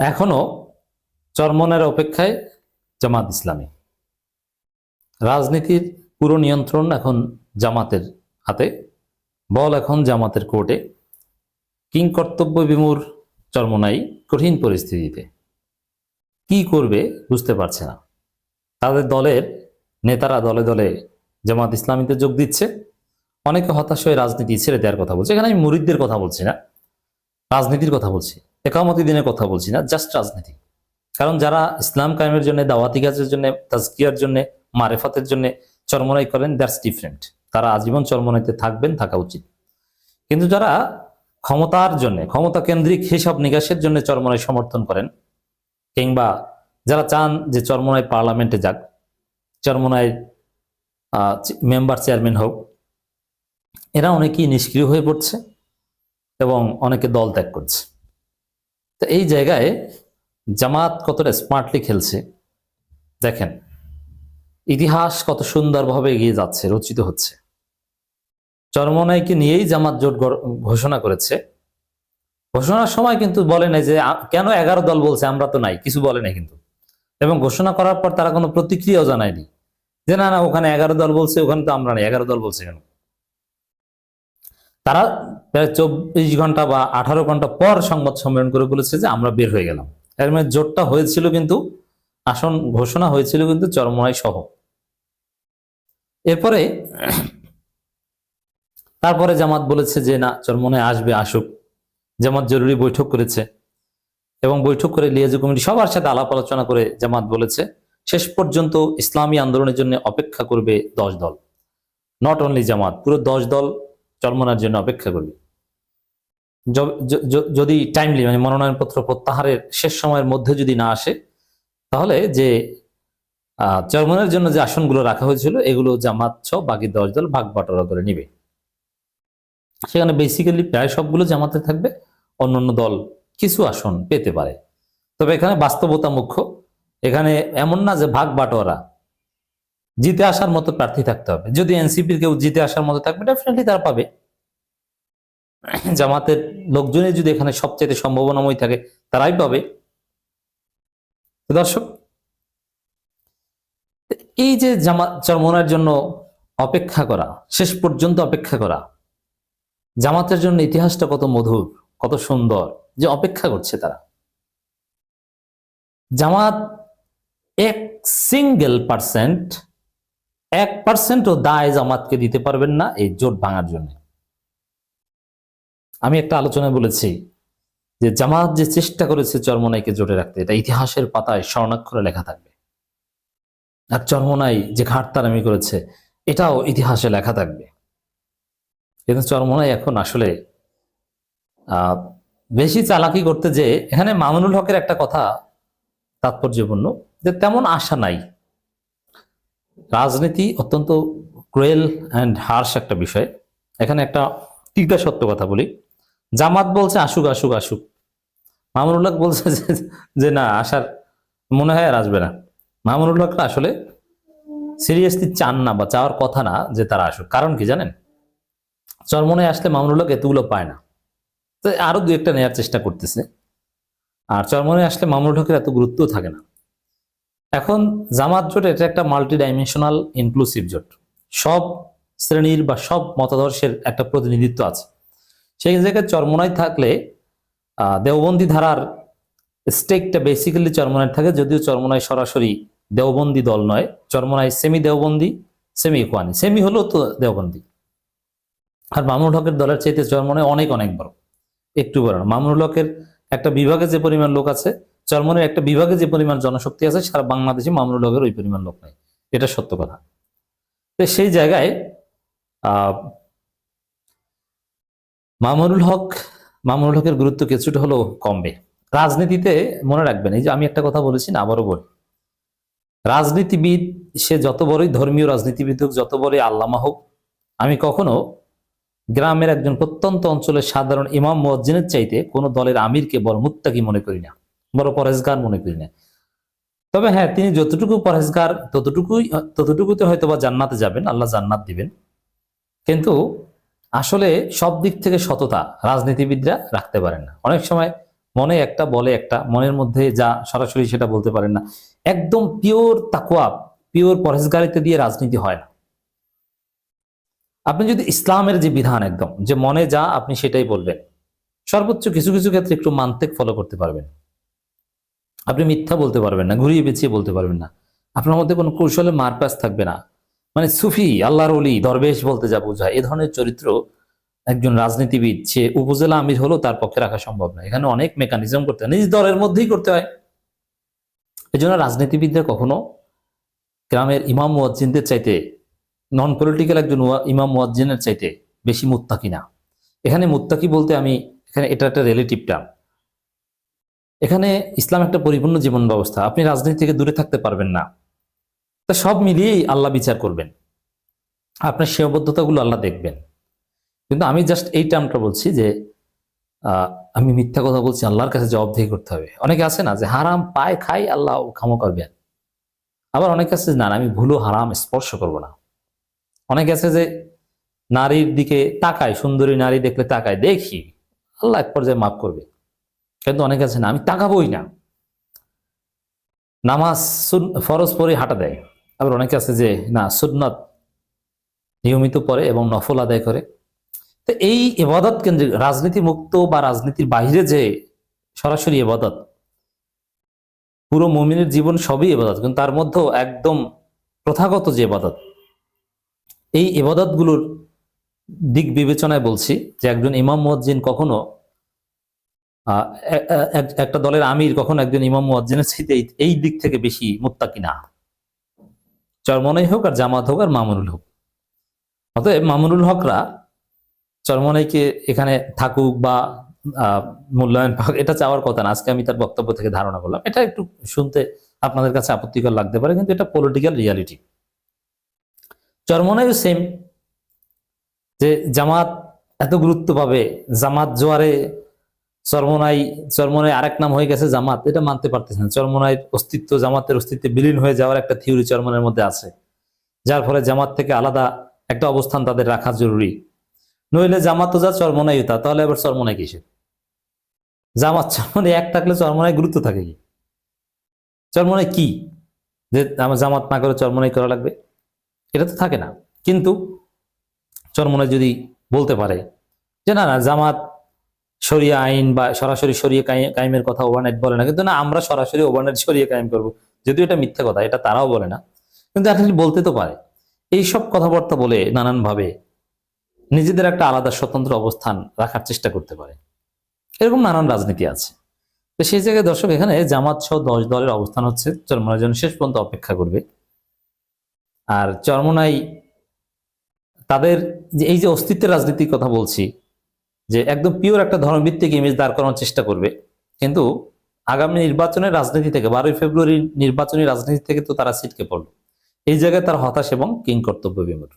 এখনও চরমনের অপেক্ষায় জামাত ইসলামী। রাজনীতির পুরো নিয়ন্ত্রণ এখন জামাতের হাতে, বল এখন জামাতের কোর্টে। কিং কর্তব্য বিমূর চরমনাই কঠিন পরিস্থিতিতে। কি করবে বুঝতে পারছে না। তাদের দলের নেতারা দলে দলে জামাত ইসলামীতে যোগ দিচ্ছে। অনেকে হতাশ হয়ে রাজনীতি ছেড়ে দেওয়ার কথা বলছে। এখানে আমি মুরিদদের কথা বলছি না, রাজনীতির কথা বলছি। একামতি দিনের কথা বলছি না জাস্ট রাজনীতি। কারণ যারা ইসলাম কায়েমের জন্য, দাওয়াতি কাজের জন্য, তাজকিয়ার জন্য, মারেফাতের জন্য চরমনাই করেন দ্যাটস ডিফারেন্ট তারা আজীবন চরমনাইতে থাকবেন, থাকা উচিত। কিন্তু যারা ক্ষমতার জন্য, ক্ষমতা কেন্দ্রিক হিসাব নিকাশের জন্য চরমনাই সমর্থন করেন, কিংবা যারা চান যে চরমনাই পার্লামেন্টে যাক, চরমনাই মেম্বার চেয়ারম্যান হোক, এরা অনেকেই নিষ্ক্রিয় হয়ে পড়ছে এবং অনেকে দল ত্যাগ করছে। তো এই জায়গায় জামাত কতটা স্মার্টলি খেলছে। দেখেন, ইতিহাস কত সুন্দরভাবে এগিয়ে যাচ্ছে, রচিত হচ্ছে। চরমনাইকে নিয়েই জামাত জোট ঘোষণা করেছে। ঘোষণার সময় কিন্তু বলে নাই যে কেন এগারো দল বলছে, আমরা তো নাই। কিছু বলে নাই কিন্তু। এবং ঘোষণা করার পর তারা কোনো প্রতিক্রিয়াও জানায়নি। যে, না না, ওখানে এগারো দল বলছে, ওখানে তো আমরা নাই। এগারো দল বলছে কেন? তারা প্রায় চব্বিশ ঘণ্টা বা আঠারো ঘণ্টা পর সংবাদ সম্মেলন করে বলেছে যে আমরা বের হয়ে গেলাম। এর মানে জোটটা হয়েছিল কিন্তু, আসন ঘোষণা হয়েছিল কিন্তু চরমনাই সহ। এরপরে তারপরে জামাত বলেছে যে, না চরমনায় আসবে, আসুক। জামাত জরুরি বৈঠক করেছে এবং বৈঠক করে লিয়াজু কমিটি সবার সাথে আলাপ আলোচনা করে জামাত বলেছে, শেষ পর্যন্ত ইসলামী আন্দোলনের জন্য অপেক্ষা করবে দশ দল। নট অনলি জামাত, পুরো দশ দল চরমনার জন্য অপেক্ষা করবে যদি টাইমলি মানে মনোনয়নপত্র প্রত্যাহারের শেষ সময়ের মধ্যে যদি না আসে, তাহলে যে চরমনের জন্য যে আসনগুলো রাখা হয়েছিল, এগুলো জামাত ছ, বাকি দশ দল ভাগ বাটোয়ারা করে নিবে। সেখানে বেসিক্যালি প্রায় সবগুলো জামাতে থাকবে, অন্যান্য দল কিছু আসন পেতে পারে। তবে এখানে বাস্তবতা মুখ্য। এখানে এমন না যে ভাগ বাটোয়ারা জিতে আসার মতো প্রার্থী থাকতে হবে। যদি এনসিপির কেউ জিতে আসার মতো থাকবে ডেফিনেটলি তারা পাবে। জামাতের লোকজনের যদি এখানে সবচেয়ে সম্ভাবনাময় থাকে, তারাই পাবে। দর্শক, এই যে জামাত চরমনার জন্য অপেক্ষা করা, শেষ পর্যন্ত অপেক্ষা করা, জামাতের জন্য ইতিহাসটা কত মধুর, কত সুন্দর যে অপেক্ষা করছে তারা। জামাত এক সিঙ্গেল পার্সেন্ট এক পার্সেন্টও দায় জামাতকে দিতে পারবেন না এই জোট ভাঙার জন্য। আমি একটা আলোচনায় বলেছি যে জামাত যে চেষ্টা করেছে চরমনাইকে জোটে রাখতে, এটা ইতিহাসের পাতায় স্বর্ণাক্ষরে লেখা থাকবে। আর চরমনাই যে ঘাটতারামি করেছে, এটাও ইতিহাসে লেখা থাকবে। কিন্তু চরমনাই এখন আসলে বেশি চালাকি করতে যে, এখানে মামুনুল হকের একটা কথা তাৎপর্যপূর্ণ, যে তেমন আশা নাই। রাজনীতি অত্যন্ত ক্রুয়েল অ্যান্ড হার্শ একটা বিষয়। এখানে একটা টিকা সত্য কথা বলি। জামাত বলছে আসুক আসুক আসুক। মামুনুল হক বলছে যে- না আসার মনে হয় আর আসবে না। মামুনুল আসলে সিরিয়াসলি চান না বা চাওয়ার কথা না যে তারা আসুক। কারণ কি জানেন? চরমনে আসলে মামুনুল হক এতগুলো পায় না। তো আরও দু একটা নেওয়ার চেষ্টা করতেছে। আর চরমনে আসলে মামুনুল হকের এত গুরুত্ব থাকে না। এখন জামাত জোট এটা একটা মাল্টি ডাইমেনশনাল ইনক্লুসিভ জোট। সব শ্রেণির বা সব মতাদর্শের একটা প্রতিনিধিত্ব আছে। সেই জায়গায় চরমনায় থাকলে দেওবন্দি ধারার স্টেকটা বেসিক্যালি চরমনায় থাকে, যদিও চরমনায় সরাসরি দেওবন্দি দল নয় চরমনায় সেমি দেওবন্দি সেমি ইকোয়ানি সেমি হলো তো দেওবন্দি। আর মামুনুল হকের দলের চাইতে চরমনায় অনেক অনেক বড়। একটু বড় না। মামুনুল হকের একটা বিভাগে যে পরিমাণ লোক আছে চরমনের একটা বিভাগে যে পরিমাণ জনশক্তি আছে, সারা বাংলাদেশে মামুনুল হকের ওই পরিমাণ লোক নাই। এটা সত্য কথা। তো সেই জায়গায় মামুনুল হক, মামুনুল হকের গুরুত্ব কিছুটা হলেও কমবে। রাজনীতিতে মনে রাখবেন, এই যে আমি একটা কথা বলেছি না, আবারও বলি। রাজনীতিবিদ, সে যত বড়ই ধর্মীয় রাজনীতিবিদ হোক, যত বড়ই আল্লামা হোক, আমি কখনো গ্রামের একজন প্রত্যন্ত অঞ্চলের সাধারণ ইমাম মুয়াজ্জিনের চাইতে কোনো দলের আমিরকে বড় মুত্তাকি মনে করি না। বড় পরেজগার মনে করি না। তবে হ্যাঁ তিনি যতটুকু পরেজগার ততটুকুই, ততটুকুতে হয়তো বা জান্নাতে যাবেন, আল্লাহ জান্নাত দিবেন। কিন্তু আসলে সব দিক থেকে সততা রাজনীতিবিদরা রাখতে পারেন না। অনেক সময় মনে একটা বলে একটা, মনের মধ্যে যা সরাসরি সেটা বলতে পারেন না। একদম পিওর তাকুয়া পিওর পরহেজগারিতে দিয়ে রাজনীতি হয় না। আপনি যদি ইসলামের যে বিধান একদম, যে মনে যা আপনি সেটাই বলবেন, সর্বোচ্চ কিছু কিছু ক্ষেত্রে একটু মান্তেক ফলো করতে পারবেন। আপনি মিথ্যা বলতে পারবেন না, ঘুরিয়ে পেঁচিয়ে বলতে পারবেন না। আপনার মধ্যে কোনো কৌশলে মারপ্যাস থাকবে না। মানে সুফি, আল্লাহর অলি দরবেশ বলতে যা বোঝায়, এ ধরনের চরিত্র একজন রাজনীতিবিদ, সে উপজেলা আমির হলো তার পক্ষে রাখা সম্ভব না। এখানে অনেক মেকানিজম করতে হয়, নিজ দলের মধ্যেই করতে হয়। এই জন্য রাজনীতিবিদরা কখনো গ্রামের ইমাম মুয়াজ্জিনদের চাইতে নন পলিটিক্যাল একজন ইমাম মুয়াজ্জিনের চাইতে বেশি মুত্তাকি না। এখানে মুত্তাকি বলতে আমি, এখানে এটা একটা রিলেটিভ টার্ম এখানে ইসলাম একটা পরিপূর্ণ জীবন ব্যবস্থা আপনি রাজনীতি থেকে দূরে থাকতে পারবেন না। তা সব মিলিয়েই আল্লাহ বিচার করবেন। আপনার সীমাবদ্ধতাগুলো আল্লাহ দেখবেন। কিন্তু আমি জাস্ট এই টার্মটা বলছি যে আমি মিথ্যা কথা বলছি আল্লাহর কাছে জবাবদিহি করতে হবে। অনেকে আছে না যে হারাম পায় খাই আল্লাহ ক্ষমা করবেন আবার অনেকে আছে না, আমি ভুলো হারাম স্পর্শ করব না। অনেকে আছে যে নারীর দিকে তাকায় সুন্দরী নারী দেখলে তাকায় দেখি আল্লাহ এক পর্যায়ে মাফ করবে। কিন্তু অনেকে আছে না, আমি তাকাবই না। নামাজ ফরজ পরে হাঁটা দেয়। আবার অনেকে আছে যে, না, সুন্নত নিয়মিত পড়ে এবং নফল আদায় করে। তো এই এবাদত কেন্দ্রিক রাজনীতি মুক্ত বা রাজনীতির বাইরে যে সরাসরি এবাদত পুরো মুমিনের জীবন সবই এবাদত কিন্তু তার মধ্যেও একদম প্রথাগত যে এবাদত এই এবাদতগুলোর দিক বিবেচনায় বলছি যে একজন ইমাম মুয়াজ্জিন কখনো একটা দলের আমির কখন একজন ইমাম মুয়াজ্জিনের চাইতে এই- দিক থেকে বেশি মুত্তাকি না। চরমনাই হোক আর জামাত হোক আর মামুনুল হোক। অতএব মামুনুল হকরা চরমনাইকে এখানে থাকুক বা মূল্যায়ন পাক, এটা চাওয়ার কথা না। আজকে আমি তার বক্তব্য থেকে ধারণা করলাম। এটা একটু শুনতে আপনাদের কাছে আপত্তিকর লাগতে পারে, কিন্তু এটা পলিটিক্যাল রিয়ালিটি চরমনাইও সেম যে জামাত এত গুরুত্ব পাবে, জামাত জোয়ারে চরমনাই চরমনাই আরেক নাম হয়ে গেছে জামাত, এটা মানতে পারতেছে না। অস্তিত্ব, জামাতের অস্তিত্বে বিলীন হয়ে যাওয়ার একটা থিওরি চরমনের মধ্যে আছে। যার ফলে জামাত থেকে আলাদা একটা অবস্থান তাদের রাখা জরুরি। নইলে জামাত তো যা চরমনাই তা। তাহলে আবার চরমনাই কিসের? জামাত, চরমনাই এক থাকলে চরমনাই গুরুত্ব থাকে কি? চরমনাই কি? যে আমার জামাত না করে চরমনাই করা লাগবে? এটা তো থাকে না। কিন্তু চরমনাই যদি বলতে পারে যে, না না, জামাত শরিয়া আইন বা সরাসরি কাই- কায়েমের কথা ওভারনাইট বলে না, কিন্তু না, আমরা সরাসরি ওভারনাইট শরিয়া কায়েম করব। যদিও এটা মিথ্যা কথা, এটা তারাও বলে না, কিন্তু অ্যাটলিস্ট বলতে তো পারে। এইসব কথাবার্তা বলে নানানভাবে নিজেদের একটা আলাদা স্বতন্ত্র অবস্থান রাখার চেষ্টা করতে পারে। এরকম নানান রাজনীতি আছে। তো সেই জায়গায় দর্শক, এখানে জামাত সহ দশ দলের অবস্থান হচ্ছে চরমনাই জন্য শেষ পর্যন্ত অপেক্ষা করবে। আর চরমনাই তাদের যে এই যে অস্তিত্বের রাজনীতির কথা বলছি যে একদম পিওর একটা ধর্মভিত্তিক ইমেজ দাঁড় করানোর চেষ্টা করবে। কিন্তু আগামী নির্বাচনের রাজনীতি থেকে, বারোই ফেব্রুয়ারি নির্বাচনী রাজনীতি থেকে তো তারা ছিটকে পড়ল। এই জায়গায় তার হতাশ এবং কিং কর্তব্য বিমূর